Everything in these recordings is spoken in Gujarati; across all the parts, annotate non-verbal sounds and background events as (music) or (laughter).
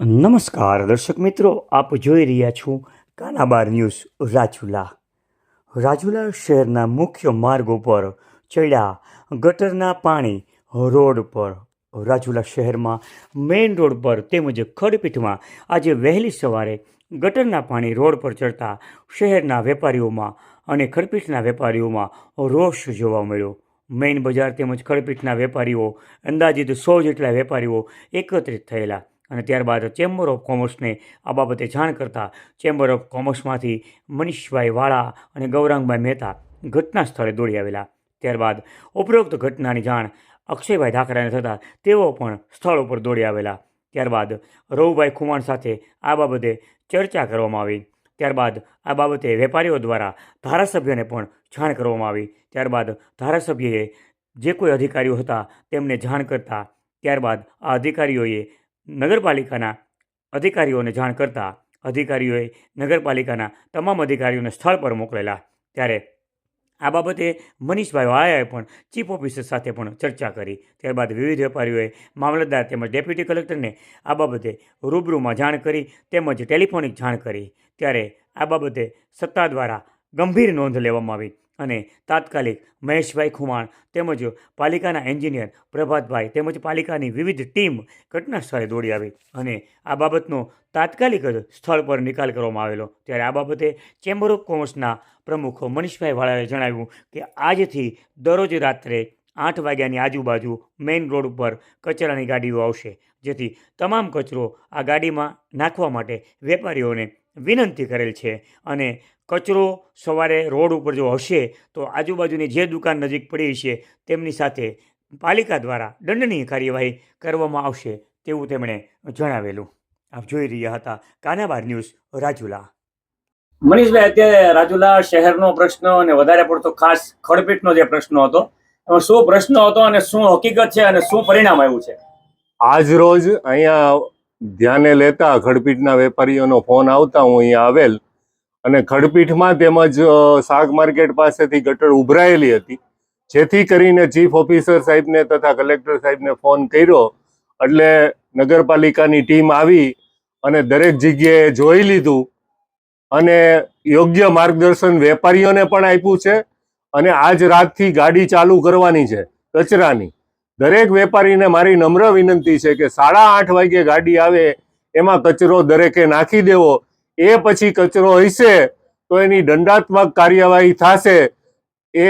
નમસ્કાર, દર્શક મિત્રો, આપ જોઈ રહ્યા છો કાનાબાર ન્યૂઝ રાજુલા. રાજુલા શહેરના મુખ્ય માર્ગો પર ચડ્યા ગટરના પાણી રોડ પર. રાજુલા શહેરમાં મેઇન રોડ પર તેમજ ખડપીઠમાં આજે વહેલી સવારે ગટરના પાણી રોડ પર ચડતા શહેરના વેપારીઓમાં અને ખડપીઠના વેપારીઓમાં રોષ જોવા મળ્યો. મેઇન બજાર તેમજ ખડપીઠના વેપારીઓ અંદાજિત સો જેટલા વેપારીઓ એકત્રિત થયેલા અને ત્યારબાદ ચેમ્બર ઓફ કોમર્સને આ બાબતે જાણ કરતાં ચેમ્બર ઓફ કોમર્સમાંથી મનીષભાઈ વાળા અને ગૌરાંગભાઈ મહેતા ઘટના સ્થળે દોડી આવેલા. ત્યારબાદ ઉપરોક્ત ઘટનાની જાણ અક્ષયભાઈ ધાકરાને થતાં તેઓ પણ સ્થળ ઉપર દોડી આવેલા. ત્યારબાદ રવુભાઈ ખુમાણ સાથે આ બાબતે ચર્ચા કરવામાં આવી. ત્યારબાદ આ બાબતે વેપારીઓ દ્વારા ધારાસભ્યને પણ જાણ કરવામાં આવી. ત્યારબાદ ધારાસભ્યએ જે કોઈ અધિકારીઓ હતા તેમને જાણ કરતા ત્યારબાદ આ અધિકારીઓએ નગરપાલિકાના અધિકારીઓને જાણ કરતાં અધિકારીઓએ નગરપાલિકાના તમામ અધિકારીઓને સ્થળ પર મોકલેલા. ત્યારે આ બાબતે મનીષભાઈ વાળાએ પણ ચીફ ઓફિસર સાથે પણ ચર્ચા કરી. ત્યારબાદ વિવિધ વેપારીઓએ મામલતદાર તેમજ ડેપ્યુટી કલેક્ટરને આ બાબતે રૂબરૂમાં જાણ કરી તેમજ ટેલિફોનિક જાણ કરી. ત્યારે આ બાબતે સત્તા દ્વારા ગંભીર નોંધ લેવામાં આવી. અને તાત્કાલિક મહેશભાઈ ખુમાણ તેમજ પાલિકાના એન્જિનિયર પ્રભાતભાઈ તેમજ પાલિકાની વિવિધ ટીમ ઘટના સ્થળે દોડી આવી અને આ બાબતનો તાત્કાલિક જ સ્થળ પર નિકાલ કરવામાં આવેલો. ત્યારે આ બાબતે ચેમ્બર ઓફ કોમર્સના પ્રમુખ મનીષભાઈ વાળાએ જણાવ્યું કે આજથી દરરોજ રાત્રે આઠ વાગ્યાની આજુબાજુ મેઇન રોડ ઉપર કચરાની ગાડીઓ આવશે. જેથી તમામ કચરો આ ગાડીમાં નાખવા માટે વેપારીઓને વિનંતી કરેલ છે. અને કચરો સવારે રોડ ઉપર જો હશે તો આજુબાજુની જે દુકાન નજીક પડી છે તેમની સાથે પાલિકા દ્વારા દંડનીય કાર્યવાહી કરવામાં આવશે તેવું તેમણે જણાવેલું. આપ જોઈ રહ્યા હતા કાનાબાર ન્યૂઝ રાજુલા. મનીષભાઈ અત્યારે રાજુલા શહેરનો પ્રશ્ન અને વધારે પડતો ખાસ ખડપીટનો જે પ્રશ્ન હતો એમાં શું પ્રશ્ન હતો અને શું હકીકત છે અને શું પરિણામ આવ્યું છે? આજ રોજ અહીંયા ધ્યાને લેતા ખડપીઠના વેપારીઓનો ફોન આવતા હું અહીંયા આવેલ અને ખડપીઠમાં તેમજ શાક માર્કેટ પાસેથી ગટર ઉભરાયેલી હતી. જેથી કરીને ચીફ ઓફિસર સાહેબને તથા કલેક્ટર સાહેબને ફોન કર્યો. એટલે નગરપાલિકાની ટીમ આવી અને દરેક જગ્યાએ જોઈ લીધું અને યોગ્ય માર્ગદર્શન વેપારીઓને પણ આપ્યું છે અને આજ રાતથી ગાડી ચાલુ કરવાની છે, કચરાની. દરેક વેપારીને મારી નમ્ર વિનંતી છે કે સાડા આઠ વાગે ગાડી આવે, એમાં કચરો દરેકે નાખી દેવો. એ પછી કચરો હશે તો એની દંડાત્મક કાર્યવાહી થશે. એ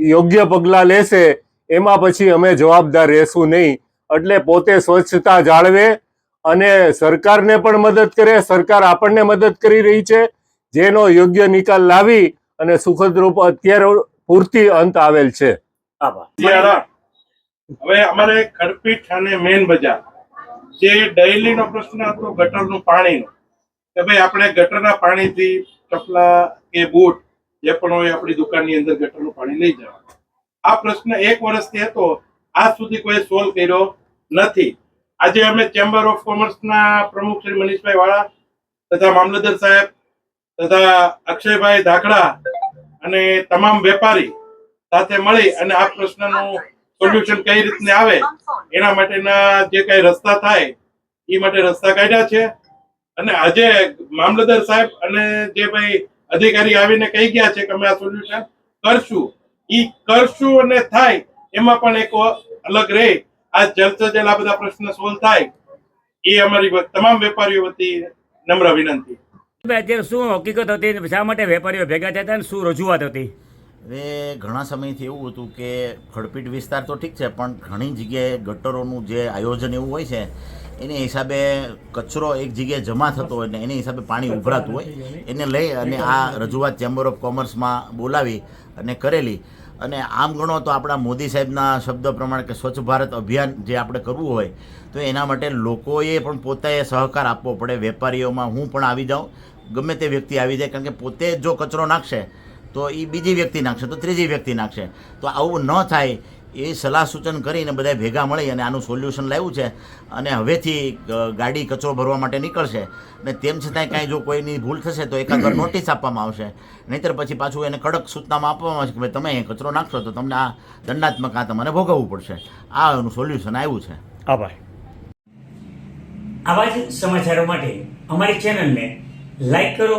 યોગ્ય પગલાં લેશે. એમાં પછી અમે જવાબદાર રહેશું નહીં. એટલે પોતે સ્વચ્છતા જાળવે અને સરકારને પણ મદદ કરે. સરકાર આપણને મદદ કરી રહી છે. જેનો યોગ્ય નિકાલ લાવી અને સુખદ રૂપ અત્યારે પૂરતી અંત આવેલ છે. આભાર. હવે અમારે ખડપીઠ અને મેન બજાર, જે ડેઈલીનો પ્રશ્ન હતો ગટરનું પાણીનો, કે ભાઈ આપણે ગટરના પાણીથી ચપલા કે બૂટ, જે પણ હોય આપણી દુકાનની અંદર ગટરનું પાણી લઈ જવાનું. આ પ્રશ્ન એક વર્ષથી હતો, આજ સુધી કોઈ સોલ્વ કર્યો નથી. આજે અમે ચેમ્બર ઓફ કોમર્સના પ્રમુખ શ્રી મનીષભાઈ વાળા તથા મામલતદાર સાહેબ તથા અક્ષયભાઈ ધાકડા અને તમામ વેપારી સાથે મળી અને આ પ્રશ્નનું સોલ્યુશન કઈ રીતને આવે? એના માટેના જે કઈ રસ્તા થાય એ માટે રસ્તા કાઢ્યા છે. અને આજે મામલતદાર સાહેબ અને જે ભાઈ અધિકારી આવીને કહી ગયા છે કે અમે આ સોલ્યુશન કરશું. ઈ કરશું અને થાય, એમાં પણ એક અલગ રહે આ સે આ બધા પ્રશ્ન સોલ્વ થાય. એ અમારી તમામ વેપારીઓ વતી નમ્ર વિનંતી. અત્યારે શું હકીકત હતી શા માટે વેપારીઓ ભેગા થયા હતા અને શું રજૂઆત હતી? હવે ઘણા સમયથી એવું હતું કે ખડપીટ વિસ્તાર તો ઠીક છે, પણ ઘણી જગ્યાએ ગટરોનું જે આયોજન એવું હોય છે, એને હિસાબે કચરો એક જગ્યાએ જમા થતો હોય ને એને હિસાબે પાણી ઉભરાતું હોય, એને લઈ અને આ રજૂઆત ચેમ્બર ઓફ કોમર્સમાં બોલાવી અને કરેલી. અને આમ ગણો તો આપણા મોદી સાહેબના શબ્દ પ્રમાણે કે સ્વચ્છ ભારત અભિયાન જે આપણે કરવું હોય, તો એના માટે લોકોએ પણ પોતાએ સહકાર આપવો પડે. વેપારીઓમાં હું પણ આવી જાઉં, ગમે તે વ્યક્તિ આવી જાય, કારણ કે પોતે જો કચરો નાખશે તો એ બીજી વ્યક્તિ નાખશે તો ત્રીજી વ્યક્તિ નાખશે. તો આવું ન થાય એ સલાહ સૂચન કરીને બધા ભેગા મળી અને આનું સોલ્યુશન લાવ્યું છે અને હવેથી ગાડી કચરો ભરવા માટે નીકળશે. ને તેમ છતાંય કાંઈ જો કોઈની ભૂલ થશે તો એકાદ (coughs) નોટિસ આપવામાં આવશે. નહીંતર પછી પાછું એને કડક સૂચનામાં આપવામાં આવશે કે ભાઈ તમે અહીં કચરો નાખશો તો તમને આ દંડાત્મક આ તમારે ભોગવવું પડશે. આ એનું સોલ્યુશન આવ્યું છે. આભાર આવા જ સમાચારો માટે અમારી ચેનલને લાઈક કરો